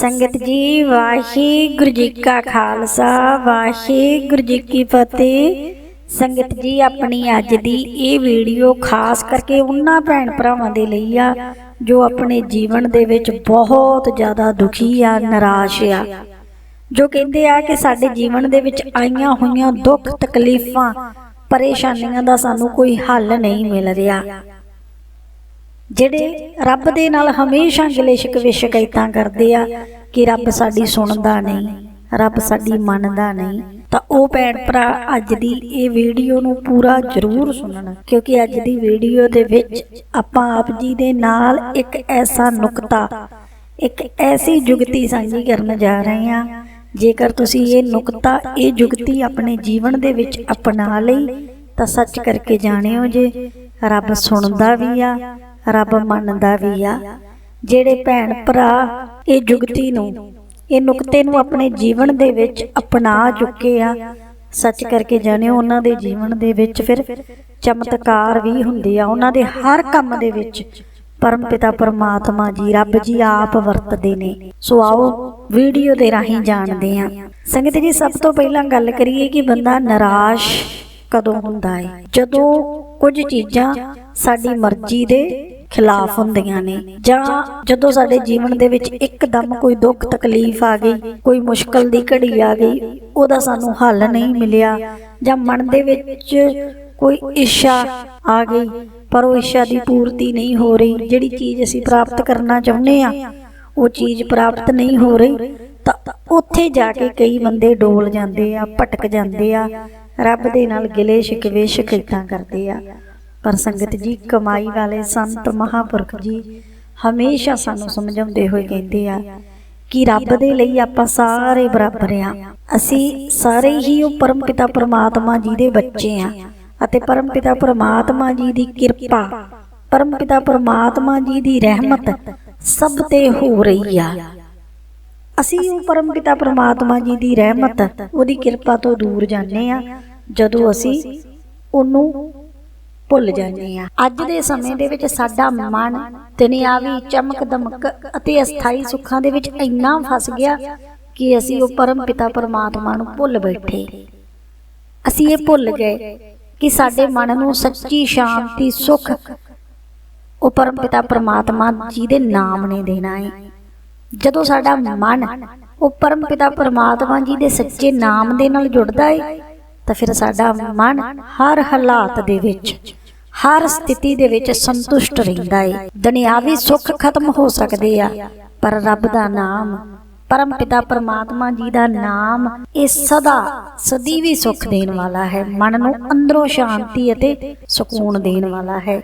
ਸੰਗਤ ਜੀ, ਵਾਹਿਗੁਰੂ ਜੀ ਕਾ ਖਾਲਸਾ, ਵਾਹਿਗੁਰੂ ਜੀ ਕੀ ਫਤਿਹ। ਸੰਗਤ ਜੀ, ਆਪਣੀ ਅੱਜ ਦੀ ਇਹ ਵੀਡੀਓ ਖਾਸ ਕਰਕੇ ਉਹਨਾਂ ਭੈਣ ਭਰਾਵਾਂ ਦੇ ਲਈ ਆ, ਜੋ ਆਪਣੇ ਜੀਵਨ ਦੇ ਵਿੱਚ ਬਹੁਤ ਜ਼ਿਆਦਾ ਦੁਖੀ ਆ, ਨਿਰਾਸ਼ ਆ। ਜੋ ਕਹਿੰਦੇ ਆ ਕਿ ਸਾਡੇ ਜੀਵਨ ਦੇ ਵਿੱਚ ਆਈਆਂ ਹੋਈਆਂ ਦੁੱਖ ਤਕਲੀਫਾਂ, ਪਰੇਸ਼ਾਨੀਆਂ ਦਾ ਸਾਨੂੰ ਕੋਈ ਹੱਲ ਨਹੀਂ ਮਿਲ ਰਿਹਾ। ਜਿਹੜੇ ਰੱਬ ਦੇ ਨਾਲ ਹਮੇਸ਼ਾ ਗਿਲੇ ਸ਼ਿਕਵੇ ਸ਼ਿਕਾਇਤਾਂ ਕਰਦੇ ਆ ਕਿ ਰੱਬ ਸਾਡੀ ਸੁਣਦਾ ਨਹੀਂ, ਰੱਬ ਸਾਡੀ ਮੰਨਦਾ ਨਹੀਂ, ਤਾਂ ਉਹ ਭੈਣ ਭਰਾ ਅੱਜ ਦੀ ਇਹ ਵੀਡੀਓ ਨੂੰ ਪੂਰਾ ਜ਼ਰੂਰ ਸੁਣਨ, ਕਿਉਂਕਿ ਅੱਜ ਦੀ ਵੀਡੀਓ ਦੇ ਵਿੱਚ ਆਪਾਂ ਆਪ ਜੀ ਦੇ ਨਾਲ ਇੱਕ ਐਸਾ ਨੁਕਤਾ, ਇੱਕ ਐਸੀ ਜੁਗਤੀ ਸਾਂਝੀ ਕਰਨ ਜਾ ਰਹੇ ਹਾਂ। ਜੇਕਰ ਤੁਸੀਂ ਇਹ ਨੁਕਤਾ, ਇਹ ਜੁਗਤੀ ਆਪਣੇ ਜੀਵਨ ਦੇ ਵਿੱਚ ਅਪਣਾ ਲਈ, ਤਾਂ ਸੱਚ ਕਰਕੇ ਜਾਣਿਓ ਜੇ, ਰੱਬ ਸੁਣਦਾ ਵੀ ਆ ਰੱਬ ਮੰਨਦਾ ਵੀ ਆ। ਜਿਹੜੇ ਭੈਣ ਭਰਾ ਇਹ ਜੁਗਤੀ ਨੂੰ, ਇਹ ਨੁਕਤੇ ਨੂੰ ਆਪਣੇ ਜੀਵਨ ਦੇ ਵਿੱਚ ਅਪਣਾ ਚੁੱਕੇ ਆ, ਸੱਚ ਕਰਕੇ ਜਾਣਿਓ ਉਹਨਾਂ ਦੇ ਜੀਵਨ ਦੇ ਵਿੱਚ ਫਿਰ ਚਮਤਕਾਰ ਵੀ ਹੁੰਦੇ ਆ, ਉਹਨਾਂ ਦੇ ਹਰ ਕੰਮ ਦੇ ਵਿੱਚ ਪਰਮ ਪਿਤਾ ਪਰਮਾਤਮਾ ਜੀ, ਰੱਬ ਜੀ ਆਪ ਵਰਤਦੇ ਨੇ। ਸੋ ਆਓ ਵੀਡੀਓ ਦੇ ਰਾਹੀਂ ਜਾਣਦੇ ਆ ਸੰਗਤ ਜੀ, ਸਭ ਤੋਂ ਪਹਿਲਾਂ ਗੱਲ ਕਰੀਏ ਕਿ ਬੰਦਾ ਨਿਰਾਸ਼ ਕਦੋਂ ਹੁੰਦਾ ਹੈ ਜਦੋਂ ਕੁਝ ਚੀਜ਼ਾਂ ਸਾਡੀ ਮਰਜ਼ੀ ਦੇ ਖਿਲਾਫ ਹੁੰਦੀਆਂ ਨੇ। ਜਾਂ ਜਦੋਂ ਸਾਡੇ ਜੀਵਨ ਦੇ ਵਿੱਚ ਇੱਕਦਮ ਕੋਈ ਦੁੱਖ ਤਕਲੀਫ ਆ ਗਈ, ਕੋਈ ਮੁਸ਼ਕਲ ਦੀ ਘੜੀ ਆ ਗਈ, ਉਹਦਾ ਸਾਨੂੰ ਹੱਲ ਨਹੀਂ ਮਿਲਿਆ ਜਾਂ ਮਨ ਦੇ ਵਿੱਚ ਕੋਈ ਇੱਛਾ ਆ ਗਈ, ਪਰ ਉਹ ਇੱਛਾ ਦੀ ਪੂਰਤੀ ਨਹੀਂ ਹੋ ਰਹੀ, ਜਿਹੜੀ ਚੀਜ਼ ਅਸੀਂ ਪ੍ਰਾਪਤ ਕਰਨਾ ਚਾਹੁੰਦੇ ਆ ਉਹ ਚੀਜ਼ ਪ੍ਰਾਪਤ ਨਹੀਂ ਹੋ ਰਹੀ, ਤਾਂ ਉੱਥੇ ਜਾ ਕੇ ਕਈ ਬੰਦੇ ਡੋਲ ਜਾਂਦੇ ਆ, ਭਟਕ ਜਾਂਦੇ ਆ, ਰੱਬ ਦੇ ਨਾਲ ਗਿਲੇ ਸ਼ਿਕਵੇ ਸ਼ਿਕਾਇਤਾਂ ਕਰਦੇ ਆ। ਪਰ ਸੰਗਤ ਜੀ, ਕਮਾਈ ਵਾਲੇ ਸੰਤ ਮਹਾਪੁਰਖ ਜੀ, ਹਮੇਸ਼ਾ ਸਾਨੂੰ ਸਮਝਾਉਂਦੇ ਹੋਏ ਕਹਿੰਦੇ ਆ ਕਿ ਰੱਬ ਦੇ ਲਈ ਆਪਾਂ ਸਾਰੇ ਬਰਾਬਰ ਆ। ਅਸੀਂ ਸਾਰੇ ਹੀ ਉਹ ਪਰਮ ਪਿਤਾ ਪਰਮਾਤਮਾ ਜੀ ਦੇ ਬੱਚੇ ਆ ਅਤੇ ਪਰਮ ਪਿਤਾ ਪਰਮਾਤਮਾ ਜੀ ਦੀ ਕਿਰਪਾ ਪਰਮ ਪਿਤਾ ਪਰਮਾਤਮਾ ਜੀ ਦੀ ਰਹਿਮਤ ਸਭ ਤੇ ਹੋ ਰਹੀ ਆ। ਅਸੀਂ ਉਹ ਪਰਮ ਪਿਤਾ ਪਰਮਾਤਮਾ ਜੀ ਦੀ ਰਹਿਮਤ, ਉਹਦੀ ਕਿਰਪਾ ਤੋਂ ਦੂਰ ਜਾਂਦੇ ਆ। ਜਦੋਂ ਅਸੀਂ ਉਹਨੂੰ ਭੁੱਲ ਜਾਂਦੇ ਆ ਅੱਜ ਦੇ ਸਮੇਂ ਦੇ ਵਿੱਚ ਸਾਡਾ ਮਨ ਦੁਨਿਆਵੀ ਚਮਕ ਦਮਕ ਅਤੇ ਅਸਥਾਈ ਸੁੱਖਾਂ ਦੇ ਵਿੱਚ ਇੰਨਾ ਫਸ ਗਿਆ ਕਿ ਅਸੀਂ ਉਹ ਪਰਮ ਪਿਤਾ ਪਰਮਾਤਮਾ ਨੂੰ ਭੁੱਲ ਬੈਠੇ। ਅਸੀਂ ਇਹ ਭੁੱਲ ਗਏ ਕਿ ਸਾਡੇ ਮਨ ਨੂੰ ਸੱਚੀ ਸ਼ਾਂਤੀ ਸੁਖ ਉਹ ਪਰਮ ਪਿਤਾ ਪਰਮਾਤਮਾ ਜੀ ਦੇ ਨਾਮ ਨੇ ਦੇਣਾ ਹੈ ਜਦੋਂ ਸਾਡਾ ਮਨ ਉਹ ਪਰਮ ਪਿਤਾ ਪਰਮਾਤਮਾ ਜੀ ਦੇ ਸੱਚੇ ਨਾਮ ਦੇ ਨਾਲ ਜੁੜਦਾ ਹੈ ਤਾਂ ਫਿਰ ਸਾਡਾ ਮਨ ਹਰ ਹਾਲਾਤ ਦੇ ਵਿੱਚ ਹਰ ਸਥਿਤੀ ਦੇ ਵਿੱਚ ਸੰਤੁਸ਼ਟ ਰਹਿੰਦਾ ਹੈ ਦੁਨਿਆਵੀ ਸੁੱਖ ਖਤਮ ਹੋ ਸਕਦੇ ਆ, ਪਰ ਰੱਬ ਦਾ ਨਾਮ, ਪਰਮ ਪਿਤਾ ਪਰਮਾਤਮਾ ਜੀ ਦਾ ਨਾਮ ਇਹ ਸਦਾ ਸਦੀ ਵੀ ਸੁੱਖ ਦੇਣ ਵਾਲਾ ਹੈ। ਮਨ ਨੂੰ ਅੰਦਰੋਂ ਸ਼ਾਂਤੀ ਅਤੇ ਸਕੂਨ ਦੇਣ ਵਾਲਾ ਹੈ।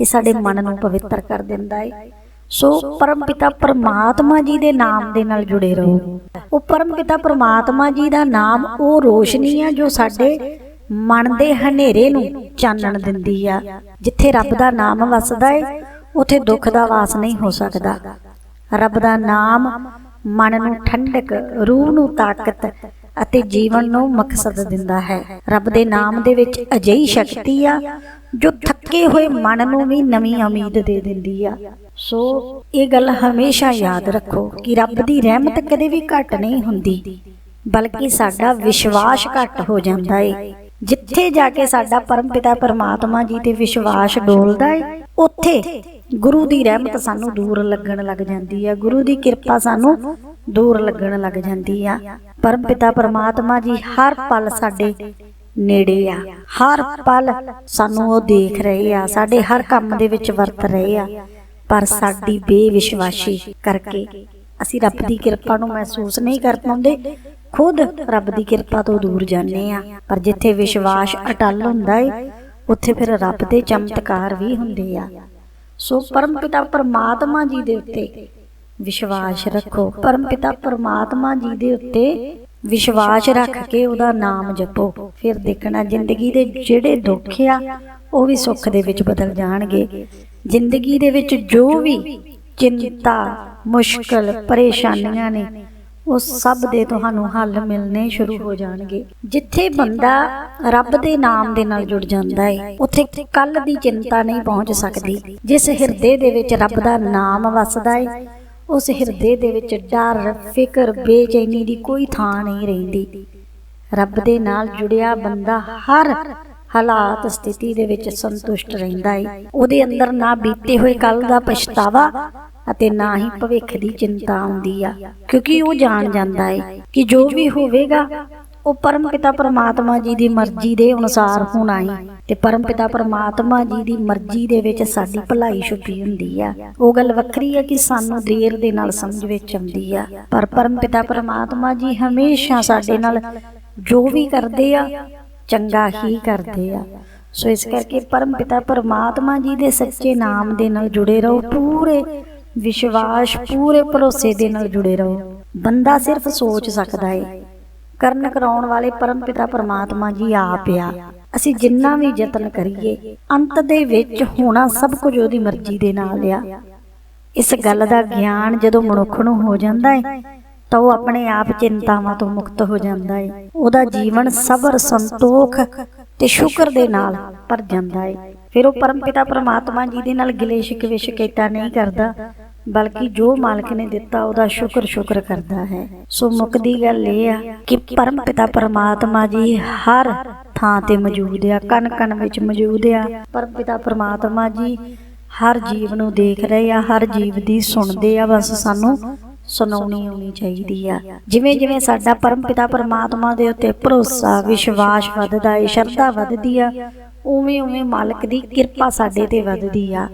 ਇਹ ਸਾਡੇ ਮਨ ਨੂੰ ਪਵਿੱਤਰ ਕਰ ਦਿੰਦਾ ਹੈ ਸੋ ਪਰਮ ਪਿਤਾ ਪਰਮਾਤਮਾ ਜੀ ਦੇ ਨਾਮ ਦੇ ਨਾਲ ਜੁੜੇ ਰਹੋ। ਉਹ ਪਰਮ ਪਿਤਾ ਪਰਮਾਤਮਾ ਜੀ ਦਾ ਨਾਮ, ਉਹ ਰੋਸ਼ਨੀ ਆ ਜੋ ਸਾਡੇ ਮਨ ਦੇ ਹਨੇਰੇ ਨੂੰ ਚਾਨਣ ਦਿੰਦੀ ਆ। ਜਿੱਥੇ ਰੱਬ ਦਾ ਨਾਮ ਵਸਦਾ ਏ, ਉਥੇ ਦੁੱਖ ਦਾ ਵਾਸ ਨਹੀਂ ਹੋ ਸਕਦਾ। ਰੱਬ ਦਾ ਨਾਮ ਮਨ ਨੂੰ ਠੰਡਕ, ਰੂਹ ਨੂੰ ਤਾਕਤ ਅਤੇ ਜੀਵਨ ਨੂੰ ਮਕਸਦ ਦਿੰਦਾ ਹੈ। ਰੱਬ ਦੇ ਨਾਮ ਦੇ ਵਿੱਚ ਅਜਿਹੀ ਸ਼ਕਤੀ ਆ, ਜੋ ਥੱਕੇ ਹੋਏ ਮਨ ਨੂੰ ਵੀ ਨਵੀਂ ਉਮੀਦ ਦੇ ਦਿੰਦੀ ਆ। ਸੋ ਇਹ ਗੱਲ ਹਮੇਸ਼ਾ ਯਾਦ ਰੱਖੋ ਕਿ ਰੱਬ ਦੀ ਰਹਿਮਤ ਕਦੇ ਵੀ ਘੱਟ ਨਹੀਂ ਹੁੰਦੀ, ਬਲਕਿ ਸਾਡਾ ਵਿਸ਼ਵਾਸ ਘੱਟ ਹੋ ਜਾਂਦਾ ਏ। ਜਿੱਥੇ ਜਾ ਕੇ ਸਾਡਾ ਪਰਮਪਿਤਾ ਪਰਮਾਤਮਾ ਜੀ ਤੇ ਵਿਸ਼ਵਾਸ ਡੋਲਦਾ ਏ, ਉੱਥੇ ਗੁਰੂ ਦੀ ਰਹਿਮਤ ਸਾਨੂੰ ਦੂਰ ਲੱਗਣ ਲੱਗ ਜਾਂਦੀ ਆ। ਗੁਰੂ ਦੀ ਕਿਰਪਾ ਸਾਨੂੰ ਦੂਰ ਲੱਗਣ ਲੱਗ ਜਾਂਦੀ ਆ। ਪਰਮਪਿਤਾ ਪਰਮਾਤਮਾ ਜੀ ਹਰ ਪਲ ਸਾਡੇ ਨੇੜੇ ਆ। ਹਰ ਪਲ ਸਾਨੂੰ ਉਹ ਦੇਖ ਰਹੇ ਆ। ਸਾਡੇ ਹਰ ਕੰਮ ਦੇ ਵਿੱਚ ਵਰਤ ਰਹੇ ਆ। ਪਰ ਸਾਡੀ ਬੇਵਿਸ਼ਵਾਸੀ ਕਰਕੇ ਅਸੀਂ ਰੱਬ ਦੀ ਕਿਰਪਾ ਨੂੰ ਮਹਿਸੂਸ ਨਹੀਂ ਕਰ ਪਾਉਂਦੇ। ਖੁਦ ਰੱਬ ਦੀ ਕਿਰਪਾ ਤੋਂ ਦੂਰ ਜਾਂਦੇ ਆ ਪਰ ਜਿੱਥੇ ਵਿਸ਼ਵਾਸ ਅਟਲ ਹੁੰਦਾ ਏ, ਉੱਥੇ ਫਿਰ ਰੱਬ ਦੇ ਚਮਤਕਾਰ ਵੀ ਹੁੰਦੇ ਆ। ਸੋ ਪਰਮਪਿਤਾ ਪਰਮਾਤਮਾ ਜੀ ਦੇ ਉੱਤੇ ਵਿਸ਼ਵਾਸ ਰੱਖੋ। ਪਰਮਪਿਤਾ ਪਰਮਾਤਮਾ ਜੀ ਦੇ ਉੱਤੇ ਵਿਸ਼ਵਾਸ ਰੱਖ ਕੇ ਉਹਦਾ ਨਾਮ ਜਪੋ। ਫਿਰ ਦੇਖਣਾ ਜ਼ਿੰਦਗੀ ਦੇ ਜਿਹੜੇ ਦੁੱਖ ਆ, ਉਹ ਵੀ ਸੁੱਖ ਦੇ ਵਿੱਚ ਬਦਲ ਜਾਣਗੇ। ਜ਼ਿੰਦਗੀ ਦੇ ਵਿੱਚ ਜੋ ਵੀ ਚਿੰਤਾ, ਮੁਸ਼ਕਲ, ਪਰੇਸ਼ਾਨੀਆਂ ਨੇ ਉਹ ਸਭ ਦੇ ਤੁਹਾਨੂੰ ਹੱਲ ਮਿਲਨੇ ਸ਼ੁਰੂ ਹੋ ਜਾਣਗੇ। ਜਿੱਥੇ ਬੰਦਾ ਰੱਬ ਦੇ ਨਾਮ ਦੇ ਨਾਲ ਜੁੜ ਜਾਂਦਾ ਹੈ ਉੱਥੇ ਕੱਲ ਦੀ ਚਿੰਤਾ ਨਹੀਂ ਪਹੁੰਚ ਸਕਦੀ। ਜਿਸ ਹਿਰਦੇ ਦੇ ਵਿੱਚ ਰੱਬ ਦਾ ਨਾਮ ਵਸਦਾ ਹੈ ਉਸ ਹਿਰਦੇ ਦੇ ਵਿੱਚ ਡਰ ਫਿਕਰ ਬੇਚੈਨੀ ਦੀ ਕੋਈ ਥਾਂ ਨਹੀਂ ਰਹਿੰਦੀ। ਰੱਬ ਦੇ ਨਾਲ ਜੁੜਿਆ ਬੰਦਾ ਹਰ ਹਾਲਾਤ ਸਥਿਤੀ ਦੇ ਵਿੱਚ ਸੰਤੁਸ਼ਟ ਰਹਿੰਦਾ ਹੈ ਉਹਦੇ ਅੰਦਰ ਨਾ ਬੀਤੇ ਹੋਏ ਕੱਲ ਦਾ ਪਛਤਾਵਾ ਅਤੇ ਨਾ ਹੀ ਭਵਿੱਖ ਦੀ ਚਿੰਤਾ ਆਉਂਦੀ ਆ। ਕਿਉਂਕਿ ਉਹ ਜਾਣ ਜਾਂਦਾ ਹੈ ਕਿ ਜੋ ਵੀ ਹੋਵੇਗਾ, ਉਹ ਪਰਮਪਿਤਾ ਪਰਮਾਤਮਾ ਜੀ ਦੀ ਮਰਜ਼ੀ ਦੇ ਅਨੁਸਾਰ ਹੋਣਾ ਹੈ ਤੇ ਪਰਮਪਿਤਾ ਪਰਮਾਤਮਾ ਜੀ ਦੀ ਮਰਜ਼ੀ ਦੇ ਵਿੱਚ ਸਾਡੀ ਭਲਾਈ ਛੁਪੀ ਹੁੰਦੀ ਆ। ਉਹ ਗੱਲ ਵੱਖਰੀ ਹੈ ਕਿ ਸਾਨੂੰ ਦੇਰ ਦੇ ਨਾਲ ਸਮਝ ਵਿੱਚ ਆਉਂਦੀ ਆ। ਪਰ ਪਰਮਪਿਤਾ ਪਰਮਾਤਮਾ ਜੀ ਹਮੇਸ਼ਾ ਸਾਡੇ ਨਾਲ ਜੋ ਵੀ ਕਰਦੇ ਆ, ਚੰਗਾ ਹੀ ਕਰਦੇ ਆ। ਸੋ ਇਸ ਕਰਕੇ ਪਰਮ ਪਿਤਾ ਪਰਮਾਤਮਾ ਜੀ ਦੇ ਸੱਚੇ ਨਾਮ ਦੇ ਨਾਲ ਜੁੜੇ ਰਹੋ। ਪੂਰੇ ਵਿਸ਼ਵਾਸ ਪੂਰੇ ਭਰੋਸੇ ਦੇ ਨਾਲ ਜੁੜੇ ਰਹੋ। ਬੰਦਾ ਸਿਰਫ ਸੋਚ ਸਕਦਾ ਹੈ ਕਰਨ ਕਰਾਉਣ ਵਾਲੇ ਪਰਮਪਿਤਾ ਪਰਮਾਤਮਾ ਜੀ ਆਪ ਆ। ਅਸੀਂ ਜਿੰਨਾ ਵੀ ਯਤਨ ਕਰੀਏ, ਅੰਤ ਦੇ ਵਿੱਚ ਹੋਣਾ ਸਭ ਕੁਝ ਉਹਦੀ ਮਰਜ਼ੀ ਦੇ ਨਾਲ ਆ। ਇਸ ਗੱਲ ਦਾ ਗਿਆਨ ਜਦੋਂ ਮਨੁੱਖ ਨੂੰ ਹੋ ਜਾਂਦਾ ਹੈ ਤਾਂ ਉਹ ਆਪਣੇ ਆਪ ਚਿੰਤਾਵਾਂ ਤੋਂ ਮੁਕਤ ਹੋ ਜਾਂਦਾ ਹੈ ਉਹਦਾ ਜੀਵਨ ਸਬਰ, ਸੰਤੋਖ ਤੇ ਸ਼ੁਕਰ ਦੇ ਨਾਲ ਭਰ ਜਾਂਦਾ ਹੈ ਫਿਰ ਉਹ ਪਰਮ ਪਿਤਾ ਪਰਮਾਤਮਾ ਜੀ ਦੇ ਨਾਲ ਗਿਲੇ ਸ਼ਿਕਵੇ ਸ਼ਿਕਾਇਤਾਂ ਨਹੀਂ ਕਰਦਾ, ਬਲਕਿ ਜੋ ਮਾਲਕ ਨੇ ਦਿੱਤਾ ਉਹਦਾ ਸ਼ੁਕਰ ਸ਼ੁਕਰ ਕਰਦਾ ਹੈ। ਸੋ ਮੁੱਕਦੀ ਗੱਲ ਇਹ ਆ ਕਿ ਪਰਮਪਿਤਾ ਪਰਮਾਤਮਾ ਜੀ ਹਰ ਥਾਂ ਤੇ ਮੌਜੂਦ ਆ ਕਣ ਕਣ ਵਿੱਚ ਮੌਜੂਦ ਆ। ਪਰਮਪਿਤਾ ਪਰਮਾਤਮਾ ਜੀ ਹਰ ਜੀਵ ਨੂੰ ਦੇਖ ਰਹੇ ਆ, ਹਰ ਜੀਵ ਦੀ ਸੁਣਦੇ ਆ, ਬਸ ਸਾਨੂੰ ਸੁਣਾਉਣੀ ਆਉਣੀ ਚਾਹੀਦੀ ਆ। ਜਿਵੇਂ ਜਿਵੇਂ ਸਾਡਾ ਪਰਮ ਪਿਤਾ ਪਰਮਾਤਮਾ ਦੇ ਉੱਤੇ ਭਰੋਸਾ, ਵਿਸ਼ਵਾਸ ਵੱਧਦਾ ਏ, ਸ਼ਰਧਾ ਵੱਧਦੀ ਆ ਉਵੇਂ ਉਵੇਂ ਮਾਲਕ ਦੀ ਕਿਰਪਾ ਸਾਡੇ ਤੇ ਵੱਧਦੀ ਆ।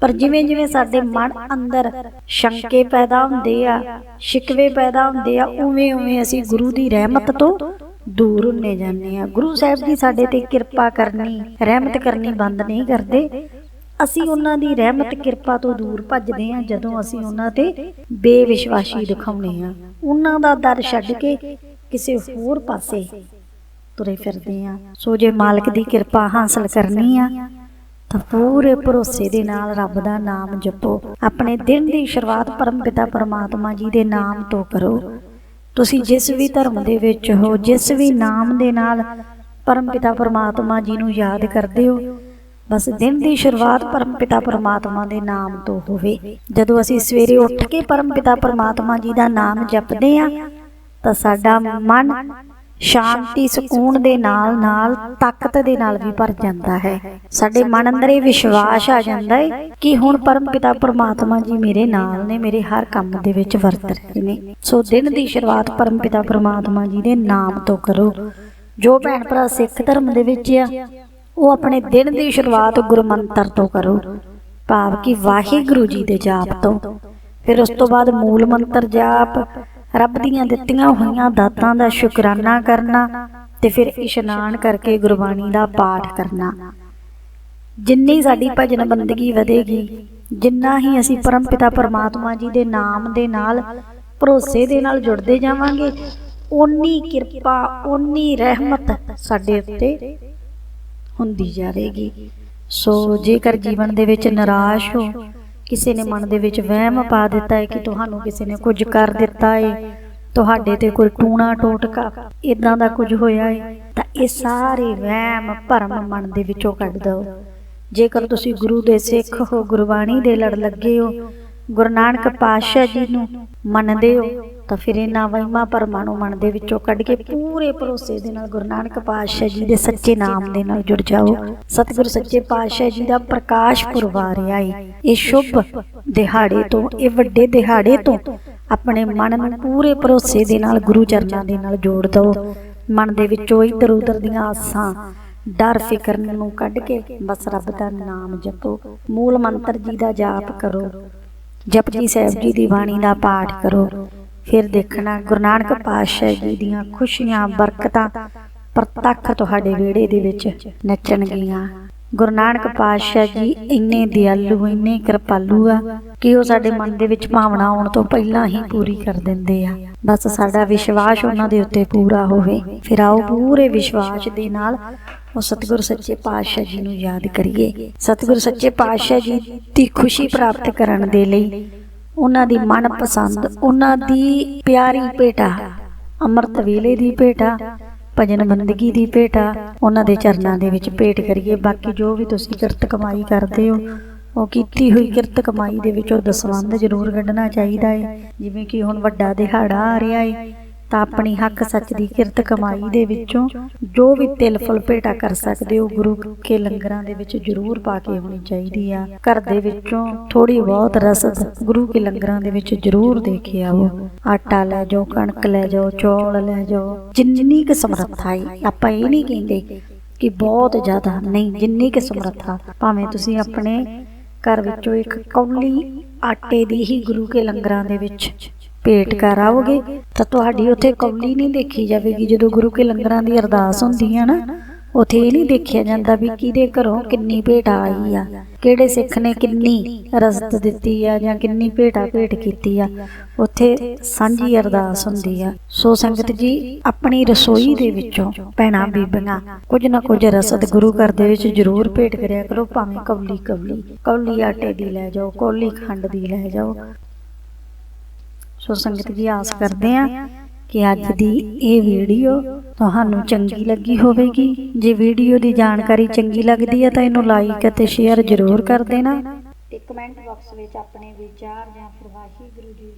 ਪਰ ਜਿਵੇਂ ਜਿਵੇਂ ਸਾਡੇ ਮਨ ਅੰਦਰ ਸ਼ੰਕੇ ਪੈਦਾ ਹੁੰਦੇ ਆ, ਸ਼ਿਕਵੇ ਪੈਦਾ ਹੁੰਦੇ ਆ, ਉਵੇਂ ਉਵੇਂ ਅਸੀਂ ਗੁਰੂ ਦੀ ਰਹਿਮਤ ਤੋਂ ਦੂਰ ਹੁੰਨੇ ਜਾਂਦੇ ਆ। ਗੁਰੂ ਸਾਹਿਬ ਜੀ ਸਾਡੇ ਤੇ ਕਿਰਪਾ ਕਰਨੀ, ਰਹਿਮਤ ਕਰਨੀ ਬੰਦ ਨਹੀਂ ਕਰਦੇ। ਅਸੀਂ ਉਹਨਾਂ ਦੀ ਰਹਿਮਤ, ਕਿਰਪਾ ਤੋਂ ਦੂਰ ਭੱਜਦੇ ਆ ਜਦੋਂ ਅਸੀਂ ਉਹਨਾਂ ਤੇ ਬੇਵਿਸ਼ਵਾਸੀ ਦਿਖਾਉਂਦੇ ਆ। ਉਹਨਾਂ ਦਾ ਦਰ ਛੱਡ ਕੇ ਕਿਸੇ ਹੋਰ ਪਾਸੇ ਤੁਰੇ ਫਿਰਦੇ ਆ ਸੋ ਜੇ ਮਾਲਕ ਦੀ ਕਿਰਪਾ ਹਾਸਲ ਕਰਨੀ ਆ, ਤਾਂ ਪੂਰੇ ਭਰੋਸੇ ਦੇ ਨਾਲ ਰੱਬ ਦਾ ਨਾਮ ਜਪੋ। ਆਪਣੇ ਦਿਨ ਦੀ ਸ਼ੁਰੂਆਤ ਪਰਮਪਿਤਾ ਪਰਮਾਤਮਾ ਜੀ ਦੇ ਨਾਮ ਤੋਂ ਕਰੋ। ਤੁਸੀਂ ਜਿਸ ਵੀ ਧਰਮ ਦੇ ਵਿੱਚ ਹੋ, ਜਿਸ ਵੀ ਨਾਮ ਦੇ ਨਾਲ ਪਰਮਪਿਤਾ ਪਰਮਾਤਮਾ ਜੀ ਨੂੰ ਯਾਦ ਕਰਦੇ ਹੋ, ਬਸ ਦਿਨ ਦੀ ਸ਼ੁਰੂਆਤ ਪਰਮ ਪਿਤਾ ਪਰਮਾਤਮਾ ਦੇ ਨਾਮ ਤੋਂ ਹੋਵੇ। ਜਦੋਂ ਅਸੀਂ ਸਵੇਰੇ ਉੱਠ ਕੇ ਪਰਮ ਪਿਤਾ ਪਰਮਾਤਮਾ ਜੀ ਦਾ ਨਾਮ ਜਪਦੇ ਆ, ਤਾਂ ਸਾਡਾ ਮਨ ਸ਼ਾਂਤੀ, ਸਕੂਨ ਦੇ ਨਾਲ ਨਾਲ ਤਾਕਤ ਦੇ ਨਾਲ ਵੀ ਭਰ ਜਾਂਦਾ ਹੈ। ਸਾਡੇ ਮਨ ਅੰਦਰ ਇਹ ਵਿਸ਼ਵਾਸ ਆ ਜਾਂਦਾ ਹੈ ਕਿ ਹੁਣ ਪਰਮਪਿਤਾ ਪਰਮਾਤਮਾ ਜੀ ਮੇਰੇ ਨਾਲ ਨੇ, ਮੇਰੇ ਹਰ ਕੰਮ ਦੇ ਵਿੱਚ ਵਰਤ ਰਹੇ ਨੇ। ਸੋ ਦਿਨ ਦੀ ਸ਼ੁਰੂਆਤ ਪਰਮਪਿਤਾ ਪਰਮਾਤਮਾ ਜੀ ਦੇ ਨਾਮ ਤੋਂ ਕਰੋ। ਜੋ ਭੈਣ ਭਰਾ ਸਿੱਖ ਧਰਮ ਦੇ ਵਿੱਚ ਆ, ਉਹ ਆਪਣੇ ਦਿਨ ਦੀ ਸ਼ੁਰੂਆਤ ਗੁਰਮੰਤਰ ਤੋਂ ਕਰੋ। ਭਾਵ ਕਿ ਵਾਹਿਗੁਰੂ ਜੀ ਦੇ ਜਾਪ ਤੋਂ। ਫਿਰ ਉਸ ਤੋਂ ਬਾਅਦ ਮੂਲ ਮੰਤਰ ਜਾਪ ਰੱਬ ਦੀਆਂ ਦਿੱਤੀਆਂ ਹੋਈਆਂ ਦਾਤਾਂ ਦਾ ਸ਼ੁਕਰਾਨਾ ਕਰਨਾ ਤੇ ਫਿਰ ਇਸ਼ਨਾਨ ਕਰਕੇ ਗੁਰਬਾਣੀ ਦਾ ਪਾਠ ਕਰਨਾ। ਜਿੰਨੀ ਸਾਡੀ ਭਜਨ ਬੰਦਗੀ ਵਧੇਗੀ, ਜਿੰਨਾ ਹੀ ਅਸੀਂ ਪਰਮਪਿਤਾ ਪਰਮਾਤਮਾ ਜੀ ਦੇ ਨਾਮ ਦੇ ਨਾਲ ਭਰੋਸੇ ਦੇ ਨਾਲ ਜੁੜਦੇ ਜਾਵਾਂਗੇ, ਓਨੀ ਕਿਰਪਾ, ਓਨੀ ਰਹਿਮਤ ਸਾਡੇ ਉੱਤੇ ਹੁੰਦੀ ਜਾਵੇਗੀ। ਸੋ ਜੇਕਰ ਜੀਵਨ ਦੇ ਵਿੱਚ ਨਿਰਾਸ਼ ਹੋ ਕਿਸੇ ਨੇ ਮਨ ਦੇ ਵਿੱਚ ਵਹਿਮ ਪਾ ਦਿੱਤਾ ਹੈ ਕਿ ਤੁਹਾਨੂੰ ਕਿਸੇ ਨੇ ਕੁਝ ਕਰ ਦਿੱਤਾ ਹੈ ਤੁਹਾਡੇ ਤੇ ਕੋਈ ਟੂਣਾ ਟੋਟਕਾ ਇਦਾਂ ਦਾ ਕੁਝ ਹੋਇਆ ਹੈ ਤਾਂ ਇਹ ਸਾਰੇ ਵਹਿਮ ਭਰਮ ਮਨ ਦੇ ਵਿੱਚੋਂ ਕੱਢ ਦਿਓ ਜੇਕਰ ਤੁਸੀਂ ਗੁਰੂ ਦੇ ਸਿੱਖ ਹੋ, ਗੁਰਬਾਣੀ ਦੇ ਲੜ ਲੱਗੇ ਹੋ, ਗੁਰੂ ਨਾਨਕ ਪਾਤਸ਼ਾਹ ਜੀ ਨੂੰ ਮੰਨਦੇ ਹੋ ਤਾਂ ਫਿਰ ਇਹਨਾਂ ਵਹਿਮਾਂ ਭਰਮਾਂ ਨੂੰ ਮਨ ਦੇ ਵਿੱਚੋਂ ਕੱਢ ਕੇ ਪੂਰੇ ਭਰੋਸੇ ਦੇ ਨਾਲ ਗੁਰੂ ਨਾਨਕ ਪਾਤਸ਼ਾਹ ਜੀ ਦੇ ਸੱਚੇ ਨਾਮ ਦੇ ਨਾਲ ਜੁੜ ਜਾਓ। ਸਤਿਗੁਰੂ ਸੱਚੇ ਪਾਤਸ਼ਾਹ ਜੀ ਦਾ ਪ੍ਰਕਾਸ਼ ਪੁਰਬ ਰਿਹਾ ਹੈ ਇਹ ਸ਼ੁਭ ਦਿਹਾੜੇ ਤੋਂ, ਇਹ ਵੱਡੇ ਦਿਹਾੜੇ ਤੋਂ ਆਪਣੇ ਮਨ ਨੂੰ ਪੂਰੇ ਭਰੋਸੇ ਦੇ ਨਾਲ ਗੁਰੂ ਚਰਨਾਂ ਦੇ ਨਾਲ ਜੋੜ ਦਿਓ। ਮਨ ਦੇ ਵਿੱਚੋਂ ਇੱਧਰ ਉੱਧਰ ਦੀਆਂ ਆਸਾਂ, ਡਰ ਫਿਕਰ ਨੂੰ ਕੱਢ ਕੇ ਬਸ ਰੱਬ ਦਾ ਨਾਮ ਜਪੋ। ਮੂਲ ਮੰਤਰ ਜੀ ਦਾ ਜਾਪ ਕਰੋ। ਜਪਜੀ ਸਾਹਿਬ ਜੀ ਦੀ ਬਾਣੀ ਦਾ ਪਾਠ ਕਰੋ। ਫਿਰ ਦੇਖਣਾ, ਗੁਰੂ ਨਾਨਕ ਪਾਤਸ਼ਾਹ ਜੀ ਦੀਆਂ ਖੁਸ਼ੀਆਂ, ਬਰਕਤਾਂ ਪ੍ਰਤੱਖ ਤੁਹਾਡੇ ਵਿਹੜੇ ਦੇ ਵਿੱਚ ਨੱਚਣਗੀਆਂ। ਗੁਰੂ ਨਾਨਕ ਪਾਤਸ਼ਾਹ ਜੀ ਇੰਨੇ ਦਿਆਲੂ, ਇੰਨੇ ਕਿਰਪਾਲੂ ਆ ਕਿ ਉਹ ਸਾਡੇ ਮਨ ਦੇ ਵਿੱਚ ਭਾਵਨਾ ਆਉਣ ਤੋਂ ਪਹਿਲਾਂ ਹੀ ਪੂਰੀ ਕਰ ਦਿੰਦੇ ਆ। ਬਸ ਸਾਡਾ ਵਿਸ਼ਵਾਸ ਉਹਨਾਂ ਦੇ ਉੱਤੇ ਪੂਰਾ ਹੋਵੇ। ਫਿਰ ਆਓ ਪੂਰੇ ਵਿਸ਼ਵਾਸ ਦੇ ਨਾਲ ਉਹ ਸਤਿਗੁਰ ਸੱਚੇ ਪਾਤਸ਼ਾਹ ਜੀ ਨੂੰ ਯਾਦ ਕਰੀਏ। ਸਤਿਗੁਰ ਸੱਚੇ ਪਾਤਸ਼ਾਹ ਜੀ ਦੀ ਖੁਸ਼ੀ ਪ੍ਰਾਪਤ ਕਰਨ ਦੇ ਲਈ ਉਹਨਾਂ ਦੀ ਮਨਪਸੰਦ, ਉਹਨਾਂ ਦੀ ਪਿਆਰੀ ਭੇਟਾ, ਅੰਮ੍ਰਿਤ ਵੇਲੇ ਦੀ ਭੇਟਾ, ਭਜਨ ਬੰਦਗੀ ਦੀ ਭੇਟਾ, ਉਹਨਾਂ ਦੇ ਚਰਨਾਂ ਦੇ ਵਿੱਚ ਭੇਟ ਕਰੀਏ। ਬਾਕੀ ਜੋ ਵੀ ਤੁਸੀਂ ਕਿਰਤ ਕਮਾਈ ਕਰਦੇ ਹੋ, ਉਹ ਕੀਤੀ ਹੋਈ ਕਿਰਤ ਕਮਾਈ ਦੇ ਵਿੱਚੋਂ ਦਸਵੰਧ ਜ਼ਰੂਰ ਕੱਢਣਾ ਚਾਹੀਦਾ ਹੈ ਜਿਵੇਂ ਕਿ ਹੁਣ ਵੱਡਾ ਦਿਹਾੜਾ ਆ ਰਿਹਾ ਹੈ ਤਾਂ ਆਪਣੀ ਹੱਕ ਸੱਚ ਦੀ ਕਿਰਤ ਕਮਾਈ ਦੇ ਵਿੱਚੋਂ ਜੋ ਵੀ ਤਿਲ ਫੁਲ ਭੇਟਾ ਕਰ ਸਕਦੇ ਹੋ ਗੁਰੂ ਕੇ ਲੰਗਰਾਂ ਦੇ ਵਿੱਚ ਜ਼ਰੂਰ ਪਾ ਕੇ ਹੋਣੀ ਚਾਹੀਦੀ ਆ। ਘਰ ਦੇ ਵਿੱਚੋਂ ਥੋੜੀ ਬਹੁਤ ਰਸਦ ਗੁਰੂ ਕੇ ਲੰਗਰਾਂ ਦੇ ਵਿੱਚ ਜ਼ਰੂਰ ਦੇ ਕੇ ਆਓ। ਆਟਾ ਲੈ ਜਾਓ, ਕਣਕ ਲੈ ਜਾਓ, ਚੌਲ ਲੈ ਜਾਓ। ਜਿੰਨੀ ਕੁ ਸਮਰੱਥਾ ਹੈ ਆਪਾਂ ਇਹ ਨਹੀਂ ਕਹਿੰਦੇ ਕਿ ਬਹੁਤ ਜ਼ਿਆਦਾ, ਨਹੀਂ, ਜਿੰਨੀ ਕੁ ਸਮਰੱਥਾ। ਭਾਵੇਂ ਤੁਸੀਂ ਆਪਣੇ ਘਰ ਵਿੱਚੋਂ ਇੱਕ ਕੌਲੀ ਆਟੇ ਦੀ ਹੀ ਗੁਰੂ ਕੇ ਲੰਗਰਾਂ ਦੇ ਵਿੱਚ ਭੇਟ ਕਰ ਆਓਗੇ ਤਾਂ ਤੁਹਾਡੀ ਉੱਥੇ ਕੌਲੀ ਨਹੀਂ ਦੇਖੀ ਜਾਵੇਗੀ। ਜਦੋਂ ਗੁਰੂ ਕੇ ਲੰਗਰਾਂ ਦੀ ਅਰਦਾਸ ਹੁੰਦੀ ਆ ਨਾ, ਉੱਥੇ ਇਹ ਨਹੀਂ ਦੇਖਿਆ ਜਾਂਦਾ ਵੀ ਕਿਹਦੇ ਘਰੋਂ ਕਿੰਨੀ ਭੇਟ ਆਈ ਆ, ਕਿਹੜੇ ਸਿੱਖ ਨੇ ਕਿੰਨੀ ਰਸਦ ਦਿੱਤੀ ਆ ਜਾਂ ਕਿੰਨੀ ਭੇਟਾ ਭੇਟ ਕੀਤੀ ਆ। ਉੱਥੇ ਸਾਂਝੀ ਅਰਦਾਸ ਹੁੰਦੀ ਆ। ਸੋ ਸੰਗਤ ਜੀ, ਆਪਣੀ ਰਸੋਈ ਦੇ ਵਿੱਚੋਂ ਭੈਣਾਂ ਬੀਬੀਆਂ, ਕੁਝ ਨਾ ਕੁਝ ਰਸਤ ਗੁਰੂ ਘਰ ਦੇ ਵਿੱਚ ਜ਼ਰੂਰ ਭੇਟ ਕਰਿਆ ਕਰੋ, ਭਾਵੇਂ ਕੌਲੀ ਕੌਲੀ ਕੌਲੀ ਆਟੇ ਦੀ ਲੈ ਜਾਓ, ਕੌਲੀ ਖੰਡ ਦੀ ਲੈ ਜਾਓ। ਸੋ ਸੰਗਤ ਜੀ ਆਸ ਕਰਦੇ ਆ ਕਿ ਅੱਜ ਦੀ ਇਹ ਵੀਡੀਓ ਤੁਹਾਨੂੰ ਚੰਗੀ ਲੱਗੀ ਹੋਵੇਗੀ। ਜੇ ਵੀਡੀਓ ਦੀ ਜਾਣਕਾਰੀ ਚੰਗੀ ਲੱਗਦੀ ਹੈ ਤਾਂ ਇਹਨੂੰ ਲਾਈਕ ਅਤੇ ਸ਼ੇਅਰ ਜ਼ਰੂਰ ਕਰ ਦੇਣਾ। ਤੇ ਕਮੈਂਟ ਬਾਕਸ ਵਿੱਚ ਆਪਣੇ ਵਿਚਾਰ ਜਾਂ ਫਿਰ ਜੀ